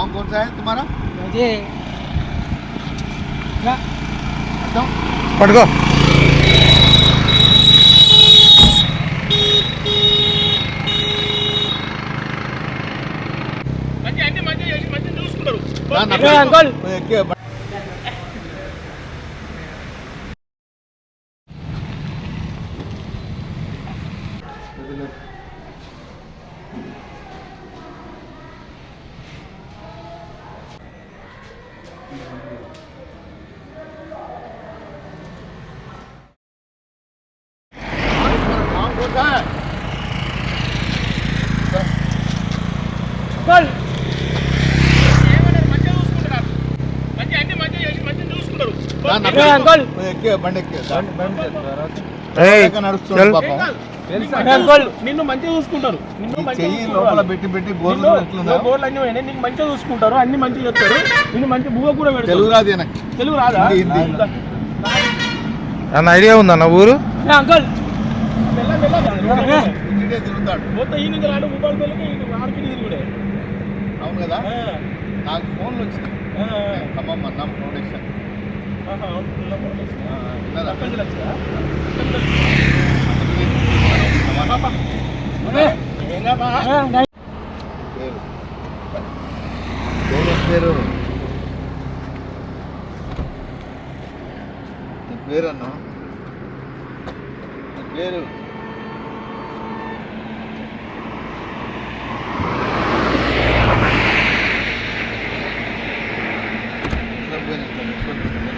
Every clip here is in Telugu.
नाम कौन सा है तुम्हारा मुझे तो? पटको अंकल. అంకల్ నిన్ను మంచిగా చూసుకుంటారు. పెట్టి పెట్టి అన్ని పోయినాయి. నీకు మంచిగా చూసుకుంటారు. అన్ని మంచిగా చెప్తారు నిన్ను మంచి బువ్వ కూడా పెడతారు. తెలుగు రాదు తెలుగు రాదా. అన్న ఐడియా ఉందా నా ఊరు? ए, తిరుగుతాడు. మొత్తం ఈ నుంచి రాడు మొబైల్ పెళ్ళకి ఆడికి తిరుగుడే అవును కదా? నాకు ఫోన్లు నేను ఖమ్మం అన్నాం ప్రొడక్షన్ పేరు? పేరు అన్న పేరు ఇట్లా పోయినా, ఇట్లా నిల్చొని.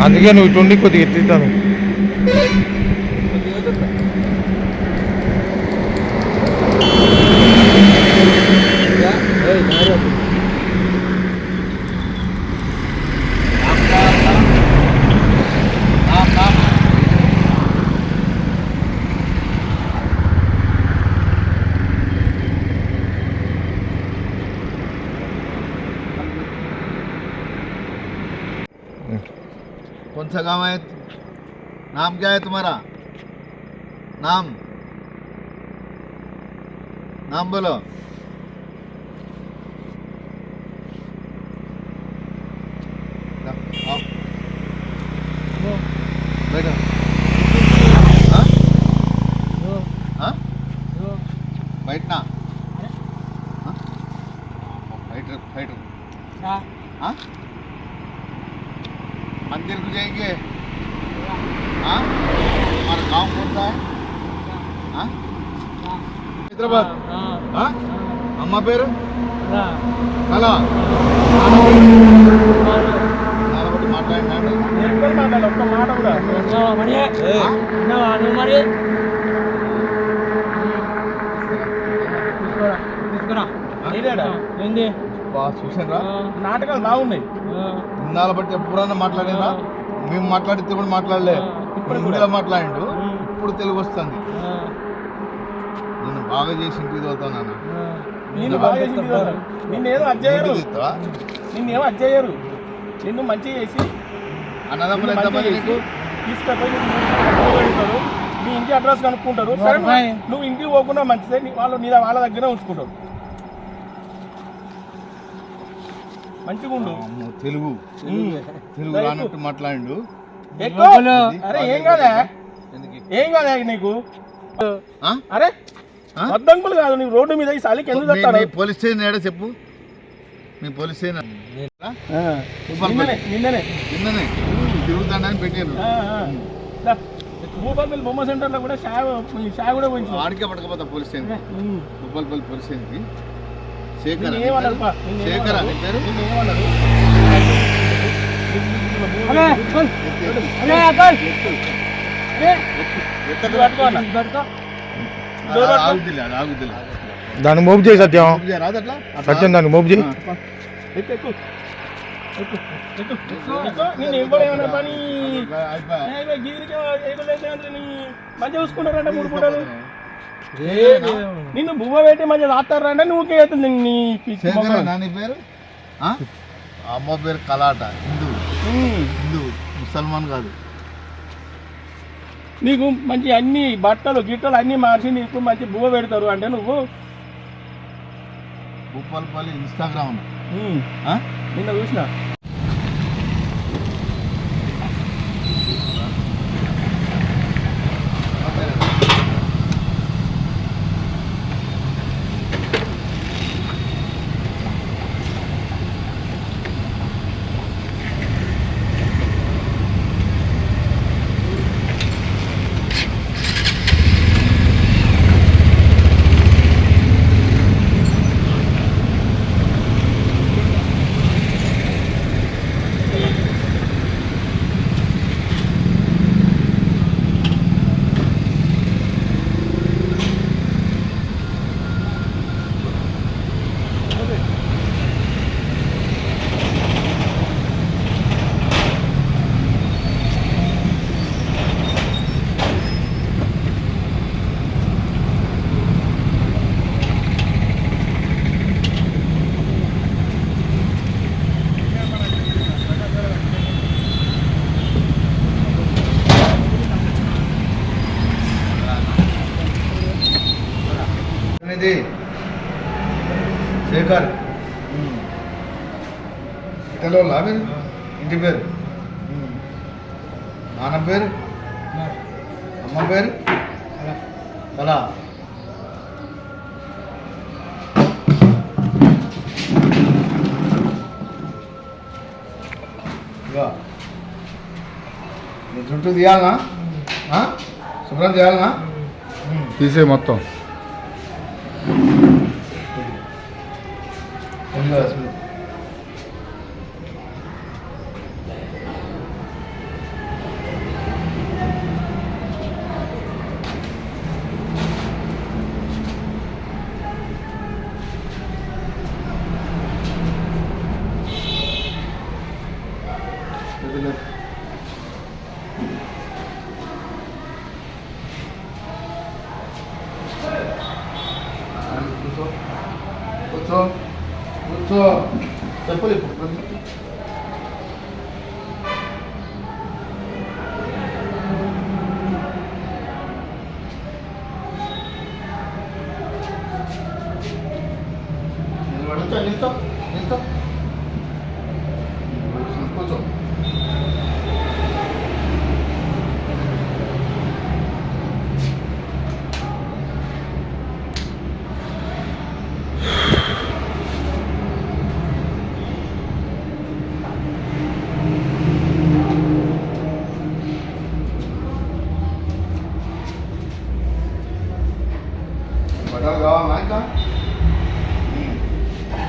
అందుకే నువ్వు ఇటుండి కొద్దిగా ఎత్తిస్తాను नाम है? नाम क्या है तुम्हारा? नाम? नाम बोलो। बैठो। हाँ? हाँ? बैठना। हाँ? मंदिर को जाएँगे? హైదరాబాద్? అమ్మ పేరు? కళ? ఒకటి మాట్లాడినాడు. ఒక్క మాట కూడా. మరి? ఏంది? చూసారా నాటకాలు బాగున్నాయి. ఇన్నాళ్ళ బట్టి ఎప్పుడన్నా మాట్లాడినా మేము మాట్లాడితే కూడా మాట్లాడలే. ఇప్పుడు కూడా. మాట్లాడిండు. ఇప్పుడు తెలుగు వస్తుంది. బాగా చేసి ఇంటికి చదువుతాను నిన్ను. బాగా చేసి ఇంటికి వదలరు. నిన్నేదో అజ్జయ్యరు నిన్నేమో అజ్జయ్యరు నిన్ను మంచిగా చేసి అన్నదమ్ములు నిన్ను ఎంతమంది మంచిగా నీకు? చేసి తీసుకుపోయి. మీ ఇంటి అడ్రస్ కనుక్కుంటారు. సరే. నువ్వు ఇంటికి పోకుండా మంచిదే. నీ- వాళ్ళు నీ వాళ్ళ దగ్గరే ఉంచుకుంటారు. మంచిగా ఉండు. అమ్మో, తెలుగు. తెలుగు రానట్టు లోపల. అరే ఏం కాదా ఎందుకు? ఏం కాదా నీకు? ఆ? అరే ఆ? వద్దంకులు కాదు నీకు రోడ్డు మీద ఈ చలికి ఎందుకు మీ- పోలీస్ స్టేషన్ ఏడా చెప్పు? మీ పోలీస్ స్టేషన్ నిన్ననే నిన్ననే. నిన్ననే. తిరుగుతాడని పెట్టారు ఆ, ఆ. దా. భూపాలపల్లి బొమ్మ సెంటర్లో కూడా షాయ్ షాయ్ కూడా పోయించు ఆడికే పడకపోతా పోలీస్ స్టేషన్ భూపాలపల్లి పోలీస్ స్టేషన్కి శేఖర్ నిన్ను నీ ఏమన్నారు పేరు? పా? నిన్ను శేఖర్ ఏమన్నారు? నీ పేరు నిన్ను ఏమన్నారు? అయిపోయా. ఏ, ఇగో గీరికి ఏదో లేదు అంటే నీ మంచిగా చూసుకుంటారంట మూడు పూటలు. నిన్ను బువ్వ పెట్టి మంచిగా రాస్తారంటే నువ్వు అవుతుంది నీ పేరు? ఆ? అమ్మ పేరు కలాట హిందూ. హిందూ ముసల్మాన్ కాదు. నీకు మంచి అన్ని బట్టలు గిట్టలు అన్నీ మార్చి నీకు మంచి బువ్వ పెడతారు అంటే నువ్వు? ఇన్స్టాగ్రామ్? నిన్న చూసిన? ఇది శేఖర్. తెలవాలా మీరు? ఇంటి పేరు? నాన్న పేరు? అమ్మ. పేరు? కళ నీ జుట్టు తీయాలనా? శుభ్రం చేయాలనా? తీసే మొత్తం. కొద్దిగా Trời liên cấp Liên cấp. Cô rồi Rồi đó, máy đó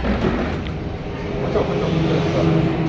こっちはこっちは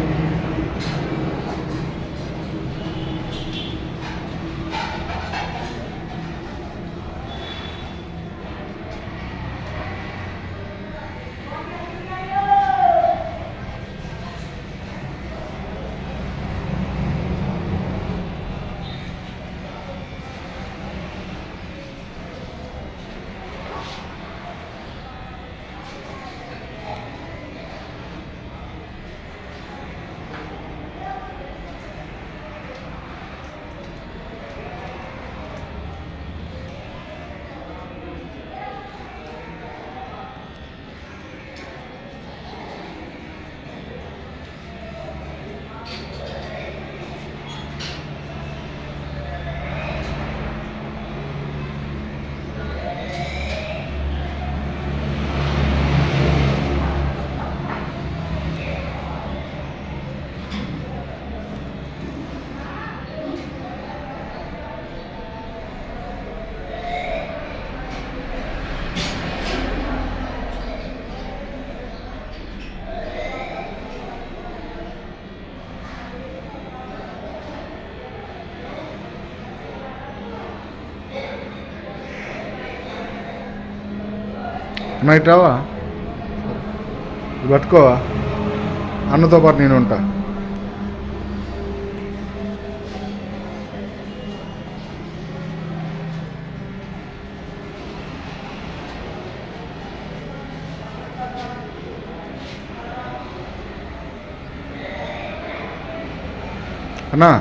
night రావా? పట్టుకోవా అన్నతో పాటు నేను ఉంటా. అన్నా.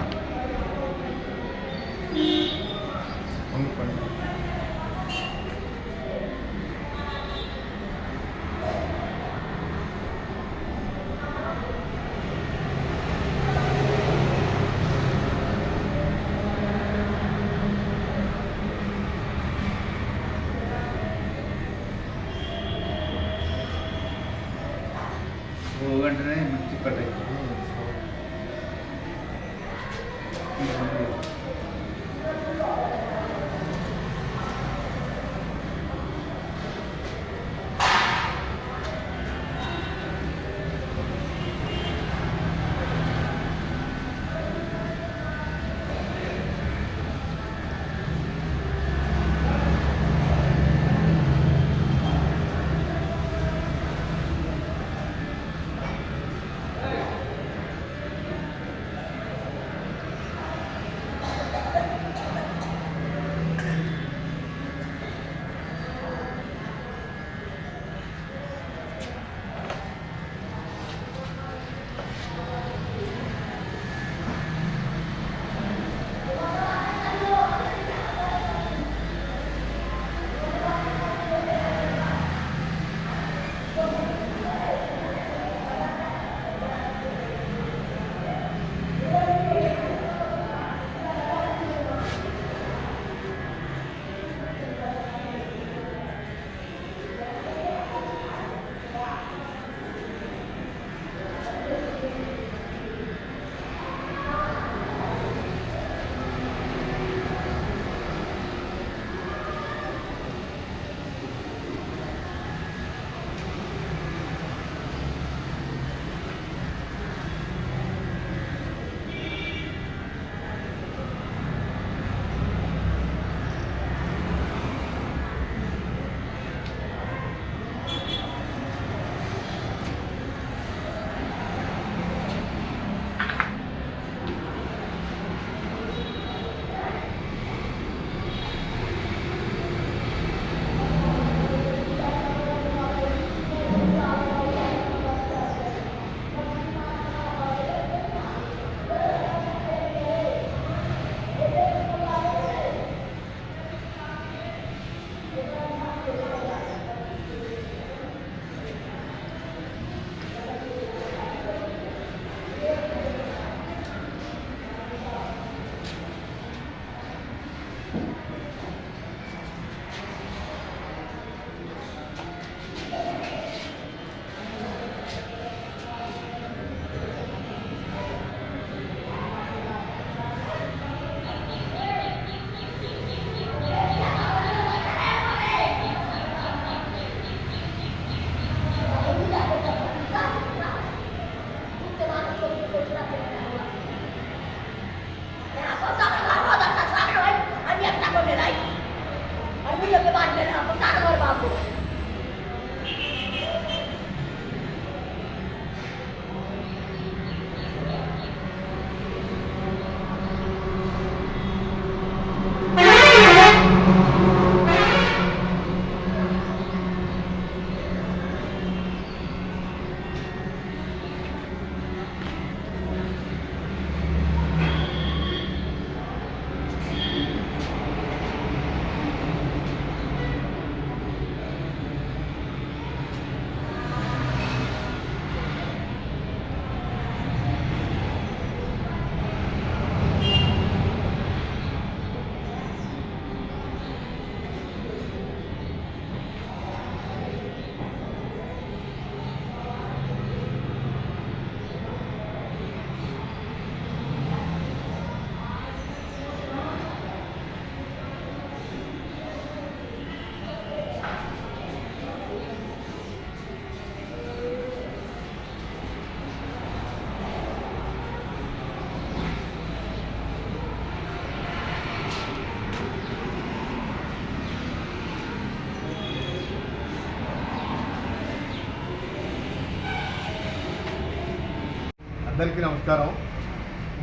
అందరికీ నమస్కారం.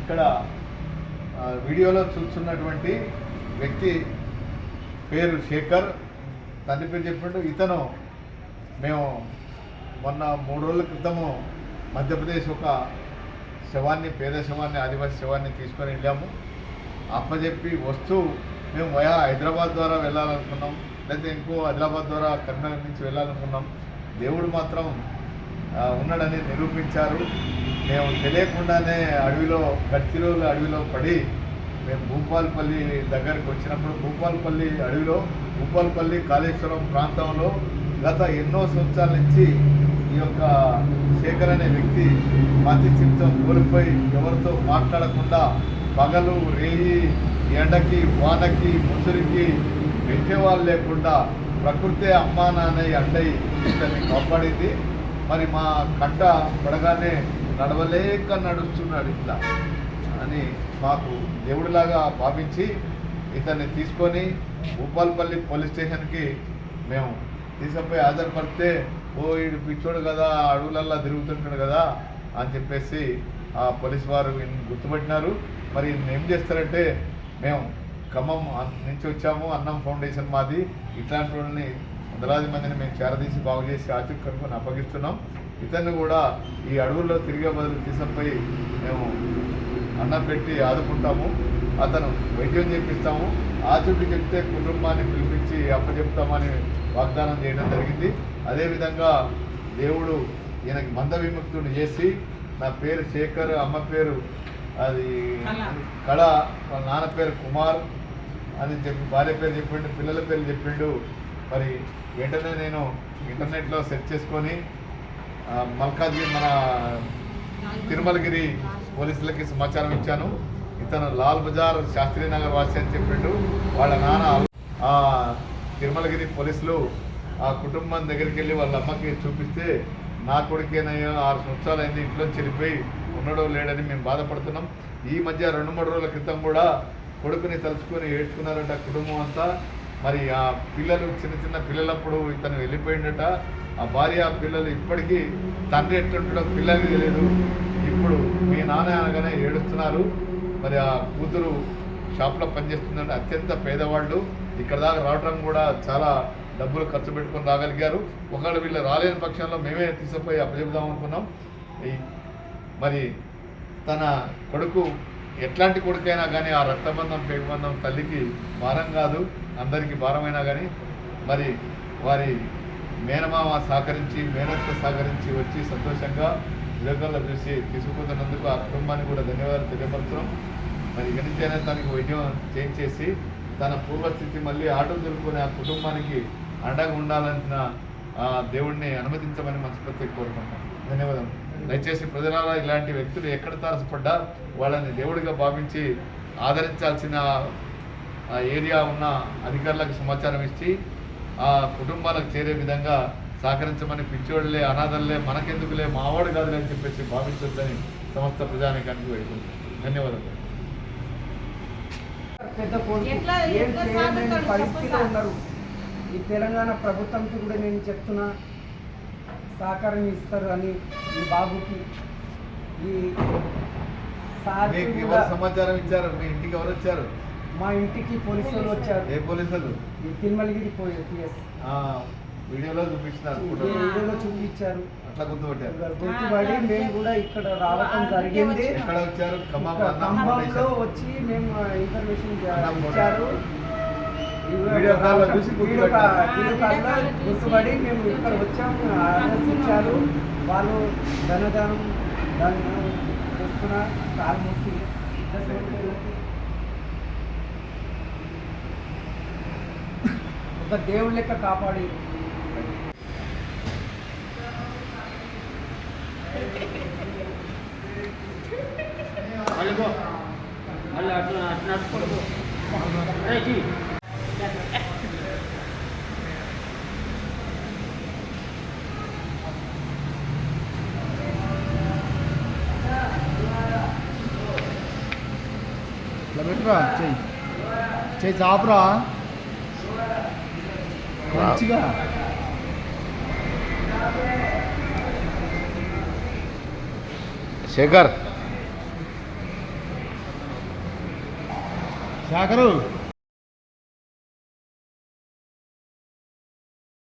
ఇక్కడ వీడియోలో చూస్తున్నటువంటి వ్యక్తి పేరు శేఖర్. తండ్రి పేరు చెప్పినట్టు ఇతను మేము మొన్న మూడు రోజుల క్రితము మధ్యప్రదేశ్ ఒక శవాన్ని పేద శవాన్ని ఆదివాసీ శవాన్ని తీసుకొని వెళ్ళాము. అప్పచెప్పి వస్తూ మేము వయా హైదరాబాద్ ద్వారా వెళ్ళాలనుకున్నాం. లేకపోతే ఇంకో హైదరాబాద్ ద్వారా కర్ణాటక నుంచి వెళ్ళాలనుకున్నాం. దేవుడు మాత్రం ఉన్నాడని నిరూపించారు. మేము తెలియకుండానే అడవిలో గడ్చిరోలు అడవిలో పడి మేము భూపాలపల్లి దగ్గరికి వచ్చినప్పుడు భూపాలపల్లి అడవిలో భూపాలపల్లి కాళేశ్వరం ప్రాంతంలో గత ఎన్నో సంవత్సరాల నుంచి ఈ యొక్క శేఖర్ అనే వ్యక్తి మతిచిత్తం కోల్పోయి ఎవరితో మాట్లాడకుండా పగలు రేయి ఎండకి వానకి ముసురికి పెట్టేవాళ్ళు లేకుండా ప్రకృతే అమ్మా నాన్న అండయి ఇతన్ని కాపాడింది. మరి మా కంట పడగానే నడవలేక నడుస్తున్నాడు ఇట్లా. అని మాకు దేవుడిలాగా భావించి ఇతన్ని తీసుకొని భూపాల్పల్లి పోలీస్ స్టేషన్కి మేము తీసుకుపోయి హాజరుపడితే ఓ ఈడు పిచ్చోడు కదా అడవులల్లా తిరుగుతుంటాడు కదా అని చెప్పేసి ఆ పోలీస్ వారు గుర్తుపెట్టినారు. మరి ఏం చేస్తారంటే మేము ఖమ్మం నుంచి వచ్చాము అన్నం ఫౌండేషన్ మాది. ఇట్లాంటి వాళ్ళని వందలాది మందిని మేము చేరదీసి బాగు చేసి ఆచూకు కనుక్కొని అప్పగిస్తున్నాం. ఇతన్ని కూడా ఈ అడవుల్లో తిరిగే బదులు తీసుకుపోయి మేము అన్నం పెట్టి ఆదుకుంటాము. అతను వైద్యం చేపిస్తాము. ఆచూకి చెప్తే కుటుంబాన్ని పిలిపించి అప్పచెప్తామని వాగ్దానం చేయడం జరిగింది. అదేవిధంగా దేవుడు ఈయనకి మంద విముక్తుడు చేసి నా పేరు శేఖర్ అమ్మ పేరు అది కళ వాళ్ళ నాన్న పేరు కుమార్ అని చెప్పి భార్య పేరు చెప్పిండు పిల్లల పేరు చెప్పిండు. మరి వెంటనే నేను ఇంటర్నెట్లో సెర్చ్ చేసుకొని ఆ, మల్కాజ్గిరి మన తిరుమలగిరి పోలీసులకి సమాచారం ఇచ్చాను. ఇతను లాల్ బజార్ శాస్త్రీ నగర్ వాసి అని చెప్పిండు వాళ్ళ నాన్న ఆ తిరుమలగిరి పోలీసులు ఆ కుటుంబం దగ్గరికి వెళ్ళి వాళ్ళ అమ్మకి చూపిస్తే నా కొడుకేనయ్యా ఆరు సంవత్సరాలు అయింది ఇంట్లో చెడిపోయి ఉండడం లేడని మేము బాధపడుతున్నాం. ఈ మధ్య రెండు మూడు రోజుల క్రితం కూడా కొడుకుని తలుచుకొని ఏడ్చుకున్నారంట కుటుంబం అంతా. మరి ఆ పిల్లలు చిన్న చిన్న పిల్లలప్పుడు ఇతను వెళ్ళిపోయిండట. ఆ భార్య ఆ పిల్లలు ఇప్పటికీ తండ్రి ఎట్లుంటాడో పిల్లలు తెలియదు ఇప్పుడు మీ నాన్న అనగానే ఏడుస్తున్నారు. మరి ఆ కూతురు షాప్లో పనిచేస్తుందంటే అత్యంత పేదవాళ్ళు. ఇక్కడ దాకా రావడం కూడా చాలా డబ్బులు ఖర్చు పెట్టుకొని రాగలిగారు. ఒకవేళ వీళ్ళు రాలేని పక్షంలో మేమే తీసుకుపోయి అప్పచెబుదాం అనుకున్నాం. మరి తన కొడుకు ఎట్లాంటి కొడుకైనా కానీ ఆ రక్తబంధం పేగుబంధం తల్లికి భారం కాదు. అందరికీ భారమైనా కానీ మరి వారి మేనమామ సహకరించి మేనత్త సహకరించి వచ్చి సంతోషంగా విలేకరులు చూసి తీసుకుపోతున్నందుకు ఆ కుటుంబానికి కూడా ధన్యవాదాలు తెలియపరచడం మరి ఇక నుంచి అయినా తనకి వైద్యం చేయించేసి తన పూర్వస్థితి మళ్ళీ ఆటో తెలుపుకొని ఆ కుటుంబానికి అండగా ఉండాలన్న ఆ దేవుడిని అనుమతించమని మనస్ఫూర్తిగా కోరుకుంటాం ధన్యవాదాలు దయచేసి ప్రజలారా ఇలాంటి వ్యక్తులు ఎక్కడ తారసపడ్డా వాళ్ళని దేవుడిగా భావించి ఆదరించాల్సిన ఆ ఏరియా ఉన్న అధికారులకు సమాచారం ఇచ్చి ఆ కుటుంబాలకు చేరే విధంగా సహకరించమని పిచ్చోళ్ళే అనాథల్లే మనకెందుకులే మావాడు కాదులే అని చెప్పేసి భావించొద్దని సమస్త ప్రజానికానికి వేడుకుంటున్నాను ధన్యవాదాలు. పెద్ద పరిస్థితిలో ఉన్నారు. ఈ తెలంగాణ ప్రభుత్వంకి కూడా నేను చెప్తున్నా సహకారం ఇస్తారు అని ఈ బాబుకి. ఈ సమాచారం ఇచ్చారు? మీ ఇంటికి ఎవరు వచ్చారు? మా ఇంటికి పోలీసు వాళ్ళు వచ్చారు. ఏ పోలీసులు? ఈ తిరుమలగిరి పిఎస్ వీడియోలో చూపించినారు. వీడియోలో చూపించారు. అట్లా గుర్తుపట్టారు. గుర్తుపడి మేము కూడా ఇక్కడ రావటం జరిగింది. ఎక్కడ వచ్చారు? ఖమ్మంలో. వచ్చి మేము ఇన్ఫర్మేషన్ ఇచ్చారు. వీడియో కాల్లో చూసి వీడియో గుర్తుపడి మేము ఇక్కడ వచ్చాము అడ్రస్ ఇచ్చారు. వాళ్ళు ధనదానం దాన్ని చేస్తున్న కాల్మూర్తి ఒక దేవుడి లెక్క కాపాడి మళ్ళీ అట్లా అట్లా నడుచుకుంటూ రే, జీ. ఇట్లా పెట్టురా చెయ్యి చెయ్యి చాపురా మంచిగా శేఖర్ శాఖరు